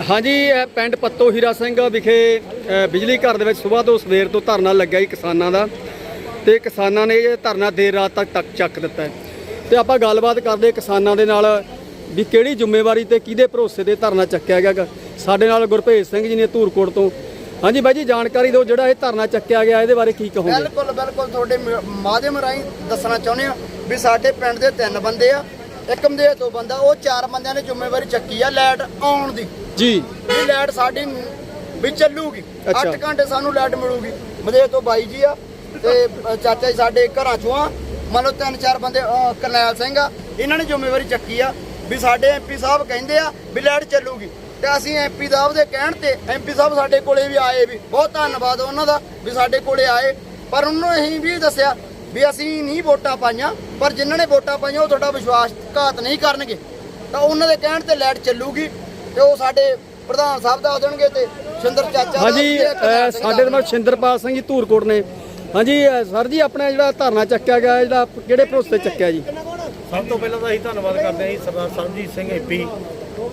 ਹਾਂਜੀ, ਇਹ ਪਿੰਡ ਪੱਤੋ ਹੀਰਾ ਸਿੰਘ ਵਿਖੇ ਬਿਜਲੀ ਘਰ ਦੇ ਵਿੱਚ ਸਵੇਰ ਤੋਂ ਸਵੇਰ ਤੋਂ ਧਰਨਾ ਲੱਗਿਆ ਜੀ ਕਿਸਾਨਾਂ ਦਾ। ਤੇ ਕਿਸਾਨਾਂ ਨੇ ਇਹ ਧਰਨਾ ਦੇਰ ਰਾਤ ਤੱਕ ਤੱਕ ਚੱਕ ਦਿੱਤਾ ਹੈ। ਤੇ ਆਪਾਂ ਗੱਲਬਾਤ ਕਰਦੇ ਕਿਸਾਨਾਂ ਦੇ ਨਾਲ ਵੀ ਕਿਹੜੀ ਜ਼ਿੰਮੇਵਾਰੀ ਤੇ ਕਿਹਦੇ ਭਰੋਸੇ ਤੇ ਧਰਨਾ ਚੱਕਿਆ ਗਿਆ ਗਾ। ਸਾਡੇ ਨਾਲ ਗੁਰਭੇਜ ਸਿੰਘ ਜੀ ਨੇ ਧੂਰਕੋਟ ਤੋਂ। ਹਾਂਜੀ ਬਾਈ ਜੀ, ਜਾਣਕਾਰੀ ਦਿਓ ਜਿਹੜਾ ਇਹ ਧਰਨਾ ਚੱਕਿਆ ਗਿਆ, ਇਹਦੇ ਬਾਰੇ ਕੀ ਕਹੋਗੇ? ਬਿਲਕੁਲ ਬਿਲਕੁਲ ਤੁਹਾਡੇ ਮ- ਮਾਧਿਅਮ ਰਾਹੀਂ ਦੱਸਣਾ ਚਾਹੁੰਦੇ ਆ ਵੀ ਸਾਡੇ ਪਿੰਡ ਦੇ ਤਿੰਨ ਬੰਦੇ ਆ। ਇੱਕ ਮਦੇ ਤੋਂ ਬੰਦਾ, ਉਹ ਚਾਰ ਬੰਦਿਆਂ ਨੇ ਜ਼ਿੰਮੇਵਾਰੀ ਚੱਕੀ ਆ, ਲਾਈਟ ਆਉਣ ਦੀ। ਜੀ। ਵੀ ਲਾਈਟ ਸਾਡੀ ਵੀ ਚੱਲੂਗੀ। ਅੱਛਾ। 8 ਘੰਟੇ ਸਾਨੂੰ ਲਾਈਟ ਮਿਲੂਗੀ। ਮਦੇ ਤੋਂ ਬਾਈ ਜੀ ਆ ਤੇ ਅ, ਚਾਚਾ ਜੀ ਸਾਡੇ ਘਰਾਂ ਚੋਂ ਆ। ਮੰਨ ਲਓ ਤਿੰਨ ਚਾਰ ਬੰਦੇ ਅ, ਕਰਨੈਲ ਸਿੰਘ ਆ। ਇਹਨਾਂ ਨੇ ਜ਼ਿੰਮੇਵਾਰੀ ਚੱਕੀ ਆ ਵੀ ਸਾਡੇ ਐਮਪੀ ਸਾਹਿਬ ਕਹਿੰਦੇ ਆ ਵੀ ਲਾਈਟ ਚੱਲੂਗੀ। ਤੇ ਅਸੀਂ ਐਮਪੀ ਸਾਹਿਬ ਦੇ ਕਹਿਣ ਤੇ ਐਮਪੀ ਸਾਹਿਬ ਸਾਡੇ ਕੋਲੇ ਵੀ ਆਏ ਵੀ। ਬਹੁਤ ਧੰਨਵਾਦ ਉਹਨਾਂ ਦਾ ਵੀ ਸਾਡੇ ਕੋਲੇ ਆਏ। ਪਰ ਉਹਨਾਂ ਨੂੰ ਅਸੀਂ ਵੀ ਦੱਸਿਆ ਵੀ ਅਸੀਂ ਨਹੀਂ ਵੋਟਾਂ ਪਾਈਆਂ ਪਰ ਜਿਨ੍ਹਾਂ ਨੇ ਵੋਟਾਂ ਪਾਈਆਂ ਉਹ ਤੁਹਾਡਾ ਵਿਸ਼ਵਾਸਘਾਤ ਨਹੀਂ ਕਰਨਗੇ। ਤਾਂ ਉਹਨਾਂ ਦੇ ਕਹਿਣ ਤੇ ਲਾਈਟ ਚੱਲੂਗੀ। ਤੇ ਉਹ ਸਾਡੇ ਪ੍ਰਧਾਨ ਸਾਹਿਬ ਦਾ ਦੇਣਗੇ ਤੇ ਸਿੰਦਰ ਚਾਚਾ ਹਾਂਜੀ ਸਾਡੇ ਨਾਲ ਸ਼ਿੰਦਰਪਾਲ ਸਿੰਘ ਜੀ ਧੂਰਕੋਟ ਨੇ। ਹਾਂਜੀ ਸਰ ਜੀ ਆਪਣਾ ਜਿਹੜਾ ਧਰਨਾ ਚੱਕਿਆ ਗਿਆ ਜਿਹੜਾ ਕਿਹੜੇ ਭਰੋਸੇ ਚੱਕਿਆ ਜੀ? ਸਭ ਤੋਂ ਪਹਿਲਾਂ ਤਾਂ ਅਸੀਂ ਧੰਨਵਾਦ ਕਰਦੇ ਹਾਂ ਜੀ ਸਰਦਾਰ ਸਰਬਜੀਤ ਸਿੰਘ ਏਪੀ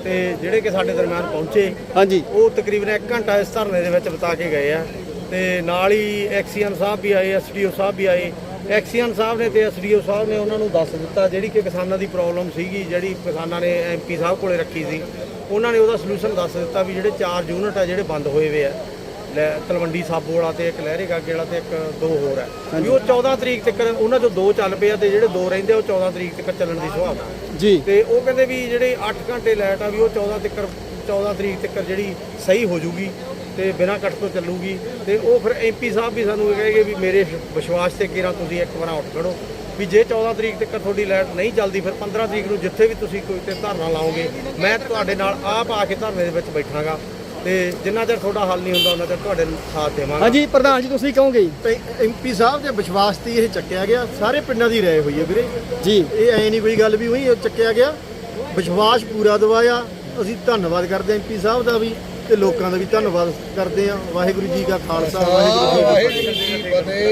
ਤੇ ਜਿਹੜੇ ਕਿ ਸਾਡੇ ਦਰਮਿਆਨ ਪਹੁੰਚੇ। ਹਾਂਜੀ। ਉਹ ਤਕਰੀਬਨ 1 ਘੰਟਾ ਇਸ ਧਰਨੇ ਦੇ ਵਿੱਚ ਬਿਤਾ ਕੇ ਗਏ ਆ ਤੇ ਨਾਲ ਹੀ ਐਕਸੀਅਨ ਸਾਹਿਬ ਵੀ ਆਏ ਐਸਡੀਓ ਸਾਹਿਬ ਵੀ ਆਏ। ਐਕਸੀਅਨ ਸਾਹਿਬ ਨੇ ਤੇ ਐਸਡੀਓ ਸਾਹਿਬ ਨੇ ਉਹਨਾਂ ਨੂੰ ਦੱਸ ਦਿੱਤਾ ਜਿਹੜੀ ਕਿ ਕਿਸਾਨਾਂ ਦੀ ਪ੍ਰੋਬਲਮ ਸੀਗੀ ਜਿਹੜੀ ਕਿਸਾਨਾਂ ਨੇ ਐਮਪੀ ਸਾਹਿਬ ਕੋਲੇ ਰੱਖੀ ਸੀ। ਉਹਨਾਂ ਨੇ ਉਹਦਾ ਸੋਲੂਸ਼ਨ ਦੱਸ ਦਿੱਤਾ ਵੀ ਜਿਹੜੇ ਚਾਰ ਯੂਨਿਟ ਆ ਜਿਹੜੇ ਬੰਦ ਹੋਏ ਵੇ ਆ। ਲੈ ਤਲਵੰਡੀ ਸਾਬੋ ਵਾਲਾ ਤੇ ਇੱਕ ਲਹਿਰੇ ਗਾਗੇ ਵਾਲਾ ਤੇ ਇੱਕ ਦੋ ਹੋਰ ਹੈ ਵੀ ਉਹ 14 ਤਰੀਕ ਤੱਕ ਉਹਨਾਂ ਚੋਂ ਦੋ ਚੱਲ ਪਏ ਆ ਤੇ ਜਿਹੜੇ ਦੋ ਰਹਿੰਦੇ ਆ ਉਹ 14 ਤਰੀਕ ਤੱਕ ਚੱਲਣ ਦੀ ਸੁਭਾਵਨਾ ਜੀ। ਤੇ ਉਹ ਕਹਿੰਦੇ ਵੀ ਜਿਹੜੇ 8 ਘੰਟੇ ਲਾਈਟ ਆ ਵੀ ਉਹ 14 ਤੱਕ 14 ਤਰੀਕ ਤੱਕ ਜਿਹੜੀ ਸਹੀ ਹੋ ਜੂਗੀ। ਤੇ ਬਿਨਾਂ ਕੱਟ ਤੋਂ ਚੱਲੂਗੀ ਤੇ ਉਹ ਫਿਰ ਐਮਪੀ ਸਾਹਿਬ ਵੀ ਸਾਨੂੰ ਇਹ ਕਹੇਗੇ ਵੀ ਮੇਰੇ ਵਿਸ਼ਵਾਸ ਤੇ ਕਿਰਾਂ ਤੁਸੀਂ ਇੱਕ ਵਾਰ ਉੱਠ ਖੜੋ। ਵੀ ਜੇ 14 ਤਰੀਕ ਤੱਕ ਤੁਹਾਡੀ ਲਾਈਟ ਨਹੀਂ ਚੱਲਦੀ ਫਿਰ 15 ਤਰੀਕ ਨੂੰ ਜਿੱਥੇ ਵੀ ਤੁਸੀਂ ਕੋਈ ਤੇ ਧਰਨਾ ਲਾਓਗੇ ਮੈਂ ਤੁਹਾਡੇ ਨਾਲ ਆਪ ਆ ਕੇ ਧਰਨੇ ਦੇ ਵਿੱਚ ਬੈਠਾਂਗਾ। ਤੇ ਜਿੰਨਾ ਚਿਰ ਤੁਹਾਡਾ ਹੱਲ ਨਹੀਂ ਹੁੰਦਾ ਉਹਨਾਂ ਚਿਰ ਤੁਹਾਡੇ ਸਾਥ ਦੇਵਾਂਗਾ। ਹਾਂਜੀ ਪ੍ਰਧਾਨ ਜੀ ਤੁਸੀਂ ਕਹੋਗੇ? ਜੀ ਐਮਪੀ ਸਾਹਿਬ ਦੇ ਵਿਸ਼ਵਾਸ ਤੇ ਇਹ ਚੱਕਿਆ ਗਿਆ ਸਾਰੇ ਪਿੰਡਾਂ ਦੀ ਰਾਏ ਹੋਈ ਹੈ ਵੀਰੇ। ਜੀ। ਇਹ ਐ ਨਹੀਂ ਕੋਈ ਗੱਲ ਵੀ ਉਹੀ ਚੱਕਿਆ ਗਿਆ। ਵਿਸ਼ਵਾਸ ਪੂਰਾ ਦਵਾਇਆ। ਅਸੀਂ ਧੰਨਵਾਦ ਕਰਦੇ ਐਮਪੀ ਸਾਹਿਬ ਦਾ ਵੀ। ਤੇ ਲੋਕਾਂ ਦਾ ਵੀ ਧੰਨਵਾਦ ਕਰਦੇ ਆ ਵਾਹਿਗੁਰੂ ਜੀ ਕਾ ਖਾਲਸਾ ਵਾਹਿਗੁਰੂ ਜੀ ਕੀ ਫਤਿਹ।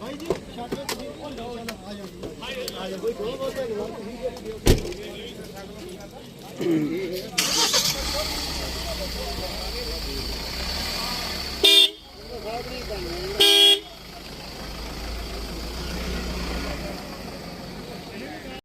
ਭਾਈ ਜੀ, ਛੱਡ ਦੇ ਤੁਸੀਂ। ਉਹ ਲਓ ਆ ਜਾਓ। ਆ ਜਾਓ ਕੋਈ ਕੋਲ ਬਹੁਤ ਹੈ ਠੀਕ ਹੈ